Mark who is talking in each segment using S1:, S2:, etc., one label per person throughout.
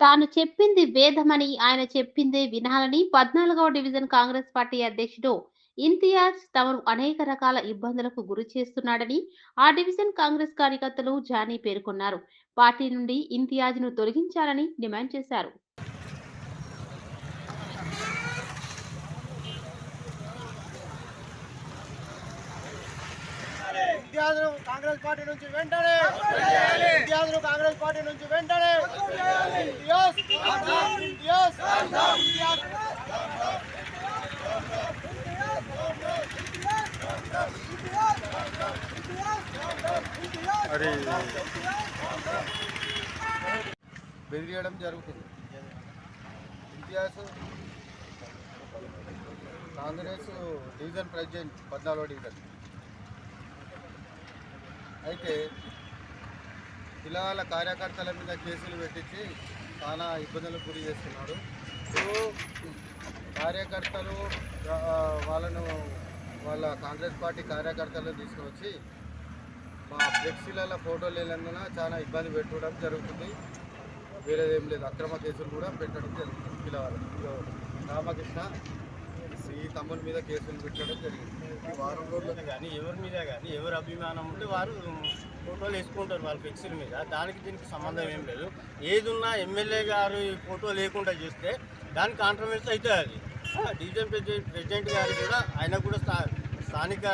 S1: తాను చెప్పింది వేదమని ఆయన చెప్పిందే వినాలని పద్నాలుగవ డివిజన్ కాంగ్రెస్ పార్టీ అధ్యక్షుడు ఇంతియాజ్ తమను అనేక రకాల ఇబ్బందులకు గురి చేస్తున్నాడని ఆ డివిజన్ కాంగ్రెస్ కార్యకర్తలు జానీ పేర్కొన్నారు. పార్టీ నుండి ఇంతియాజ్ను తొలగించాలని డిమాండ్ చేశారు.
S2: విద్యార్థులు కాంగ్రెస్ పార్టీ నుంచి వెంటనే. విద్యార్థులు కాంగ్రెస్ పార్టీ నుంచి వెంటనే! బెదిరియడం జరుగుతుంది. ఇంతియాజ్ కాంగ్రెస్ డివిజన్ ప్రెసిడెంట్ పద్నాలుగో డివిజన్. అయితే పిల్లల కార్యకర్తల మీద కేసులు పెట్టించి చాలా ఇబ్బందులకు గురి చేస్తున్నాడు సో కార్యకర్తలు వాళ్ళను వాళ్ళ కాంగ్రెస్ పార్టీ కార్యకర్తలను తీసుకొచ్చి మా ఫ్లెక్సీల ఫోటోలు లేనందున చాలా ఇబ్బంది పెట్టడం జరుగుతుంది. వేరేదేం లేదు. అక్రమ కేసులు కూడా పెట్టడం జరుగుతుంది. పిల్లవాళ్ళు రామకృష్ణ ఈ తమ్ముని మీద కేసులు పెట్టడం జరిగింది. వారం రోజులు
S3: కానీ ఎవరి మీద కానీ ఎవరి అభిమానం ఉంటే వారు ఫోటోలు వేసుకుంటారు వాళ్ళ ఫిక్స్ల మీద. దానికి దీనికి సంబంధం ఏం లేదు. ఏది ఉన్నా ఎమ్మెల్యే గారు ఈ ఫోటో లేకుండా చూస్తే దానికి కాంట్రవర్సీ అవుతుంది అది. డివిజన్ ప్రెసిడెంట్ ప్రెసిడెంట్ గారు కూడా ఆయన కూడా స్థానిక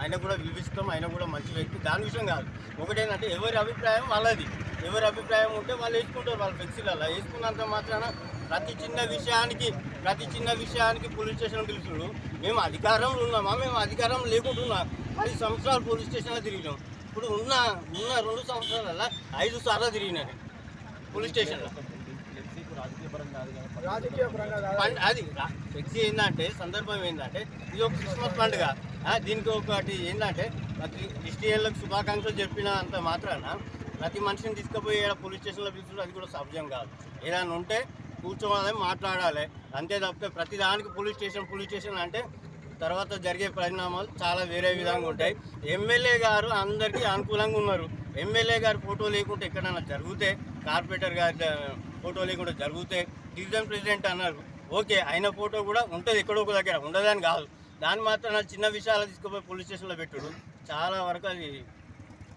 S3: ఆయన కూడా విలువిస్తాం ఆయన కూడా మంచి వ్యక్తి. దాని విషయం కాదు. ఒకటేంటంటే ఎవరి అభిప్రాయం వాళ్ళది. ఎవరి అభిప్రాయం ఉంటే వాళ్ళు వేసుకుంటారు వాళ్ళ ఫ్లెక్సీలలో. వేసుకున్నంత మాత్రాన ప్రతి చిన్న విషయానికి ప్రతి చిన్న విషయానికి పోలీస్ స్టేషన్ పిలుచుడు మేము అధికారంలో ఉన్నామా? మేము అధికారం లేకుండా పది సంవత్సరాలు పోలీస్ స్టేషన్లో తిరిగినాం. ఇప్పుడు ఉన్న ఉన్న రెండు సంవత్సరాల ఐదు సార్లు తిరిగినాను పోలీస్ స్టేషన్లో. పండ్ అది ఫ్లెక్సీ ఏంటంటే సందర్భం ఏంటంటే ఇది ఒక క్రిస్మస్ పండుగ. దీనికి ఒకటి ఏంటంటే ప్రతి క్రిస్టియన్లకు శుభాకాంక్షలు చెప్పిన అంత మాత్రాన ప్రతి మనిషిని తీసుకుపోయి పోలీస్ స్టేషన్లో పిలుచుడు అది కూడా సభ్యం కాదు. ఏదైనా ఉంటే కూర్చోవాలి మాట్లాడాలి. అంతే తప్పితే ప్రతిదానికి పోలీస్ స్టేషన్ పోలీస్ స్టేషన్ అంటే తర్వాత జరిగే పరిణామాలు చాలా వేరే విధంగా ఉంటాయి. ఎమ్మెల్యే గారు అందరికీ అనుకూలంగా ఉన్నారు. ఎమ్మెల్యే గారు ఫోటో లేకుంటే ఎక్కడైనా జరిగితే కార్పొరేటర్ గారి ఫోటో లేకుండా జరిగితే డివిజన్ ప్రెసిడెంట్ అన్నారు. ఓకే ఆయన ఫోటో కూడా ఉంటుంది ఎక్కడో ఒక దగ్గర ఉండదని కాదు. దాన్ని మాత్రం చిన్న విషయాలు తీసుకుపోయి పోలీస్ స్టేషన్లో పెట్టుడు. చాలా వరకు అది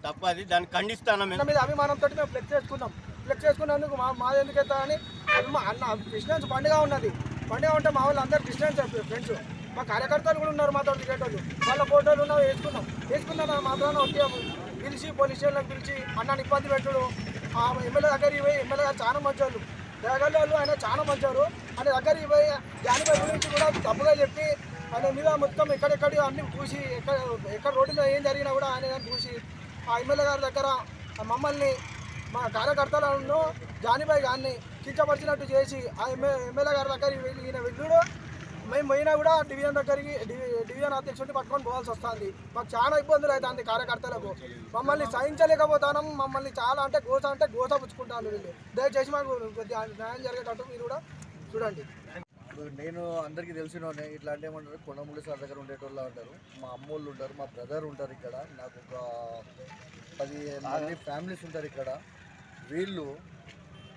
S3: తప్పది దాన్ని ఖండిస్తాను మేము.
S2: మీద అభిమానంతో మేము ఫ్లెక్స్ చేసుకుందాం ఫ్లెక్స్ చేసుకున్నందుకు మా మాది ఎందుకు ఎత్తా అని అన్న క్రిస్టియన్స్ పండుగ ఉన్నది. పండుగ ఉంటే మా వాళ్ళు అందరు క్రిస్టియన్స్ ఫ్రెండ్స్ మా కార్యకర్తలు కూడా ఉన్నారు మాతో తిరిగేటోళ్ళు వాళ్ళ ఫోటోలు ఉన్నవి వేసుకున్నాం వేసుకున్నా మాత్రాన ఒకే పిలిచి పోలీస్ స్టేషన్లకు పిలిచి అన్నాన్ని ఇబ్బంది పెట్టడు. ఆ ఎమ్మెల్యే దగ్గరికి పోయి ఎమ్మెల్యే గారు చాలా మంచోళ్ళు. దేగల్లో వాళ్ళు ఆయన చాలా మంచోరు. ఆయన దగ్గరికి పోయి జానిపై గురించి కూడా తప్పుగా చెప్పి ఆయన మీద మొత్తం ఎక్కడెక్కడ అన్ని పూసి ఎక్కడ ఎక్కడ రోడ్డు మీద ఏం జరిగినా కూడా ఆయన ఏదైనా పూసి ఆ ఎమ్మెల్యే గారి దగ్గర మమ్మల్ని మా కార్యకర్తలను జానిబాయి గారిని కించపరిచినట్టు చేసి ఆ ఎమ్మె ఎమ్మెల్యే గారి దగ్గరికి ఈయన వెళ్ళుడు. మేము పోయినా కూడా డివిజన్ దగ్గరికి డివిజన్ అధ్యక్షుడిని పట్టుకొని పోవాల్సి వస్తుంది. మాకు చాలా ఇబ్బందులు అవుతుంది కార్యకర్తలకు. మమ్మల్ని సహించలేకపోతాను మమ్మల్ని చాలా అంటే గోస అంటే గోస పుచ్చుకుంటాను వీళ్ళు. దయచేసి మాకు న్యాయం జరిగేటట్టు మీరు కూడా చూడండి.
S4: నేను అందరికీ తెలిసినోనే ఇట్లా అంటే ఏమంటారు కొండముడి సార్ దగ్గర ఉండేటోళ్ళు ఉంటారు మా అమ్మోళ్ళు ఉంటారు మా బ్రదర్ ఉంటారు ఇక్కడ. నాకు ఒక పది మంది ఫ్యామిలీస్ ఉంటారు ఇక్కడ. వీళ్ళు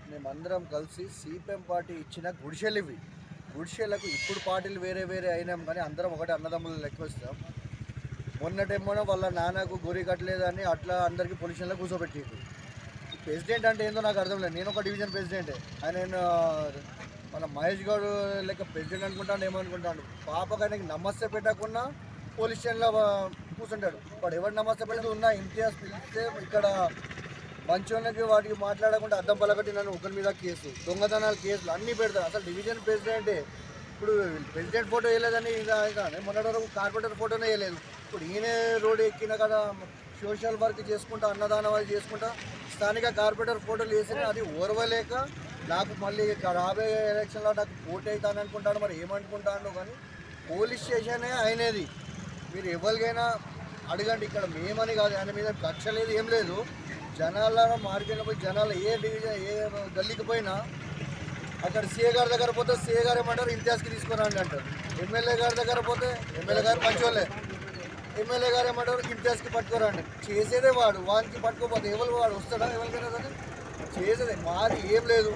S4: మేమందరం కలిసి సిపిఎం పార్టీ ఇచ్చిన గుడిసెలు ఇవి. గుడిసెలకు ఇప్పుడు పార్టీలు వేరే వేరే అయినాం కానీ అందరం ఒకటే అన్నదమ్ములు లెక్కొస్తాం. మొన్నటేమోనో మొన్నటేమో వాళ్ళ నాన్నకు గురి కట్టలేదని అట్లా అందరికీ పొలిషన్లో కూర్చోబెట్టింది ప్రెసిడెంట్ అంటే ఏందో నాకు అర్థం లేదు. నేను ఒక డివిజన్ ప్రెసిడెంటే. ఆయన మన మహేష్ గౌడ్ లెక్క ప్రెసిడెంట్ అనుకుంటాను ఏమనుకుంటాను పాపకు ఆయనకి నమస్తే పెట్టకుండా పోలీస్ స్టేషన్లో కూర్చుంటాడు. వాడు ఎవరు నమస్తే పెట్టదు ఉన్నా ఇంతియాజ్ పిలిస్తే ఇక్కడ మంచోళ్ళకి వాటికి మాట్లాడకుండా అద్దం పలకట్టి నన్ను ఒకరి మీద కేసు దొంగతనాలు కేసులు అన్నీ పెడతారు. అసలు డివిజన్ ప్రెసిడెంటే ఇప్పుడు ప్రెసిడెంట్ ఫోటో వేయలేదని కానీ మొన్నటి వరకు కార్పొరేటర్ ఫోటోనే వేయలేదు. ఇప్పుడు ఈయనే రోడ్ ఎక్కిన కదా సోషల్ వర్క్ చేసుకుంటా అన్నదానం అది చేసుకుంటా స్థానిక కార్పొరేటర్ ఫోటోలు వేసిన అది ఓర్వలేక నాకు మళ్ళీ రాబోయే ఎలక్షన్లో నాకు పోటీ అవుతాను అనుకుంటాను మరి ఏమనుకుంటాను కానీ పోలీస్ స్టేషనే అయినది మీరు ఎవరికైనా అడగండి ఇక్కడ మేమని కాదు ఆయన మీద కక్ష లేదు ఏం లేదు. జనాల మార్కెట్లో పోయి జనాలు ఏ డివిజన్ ఏ గల్లీకి పోయినా అక్కడ సీఏ గారి దగ్గర పోతే సీఏ గారు ఏమంటారు? ఇంతియాజ్కి తీసుకురండి అంటారు. ఎమ్మెల్యే గారి దగ్గర పోతే ఎమ్మెల్యే గారు మంచోళ్ళే. ఎమ్మెల్యే గారు ఏమంటారు? ఇంతియాజ్కి పట్టుకోరండి. చేసేదే వాడు. వానికి పట్టుకోపోతే ఎవరు వాడు? వస్తాడా? ఎవరికైనా సరే చేసేదే. మాది ఏం లేదు.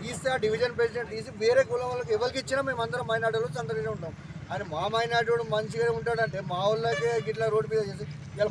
S4: తీస్తే ఆ డివిజన్ ప్రెసిడెంట్ తీసి వేరే కులం వాళ్ళకి ఎవరికి ఇచ్చినా మేము అందరం మైనార్టీలు సందడిగా ఉంటాం. ఆయన మా మైనార్టీ మంచిగా ఉంటాడంటే మా వాళ్ళకే గిట్లా రోడ్డు మీద చేసి ఇలా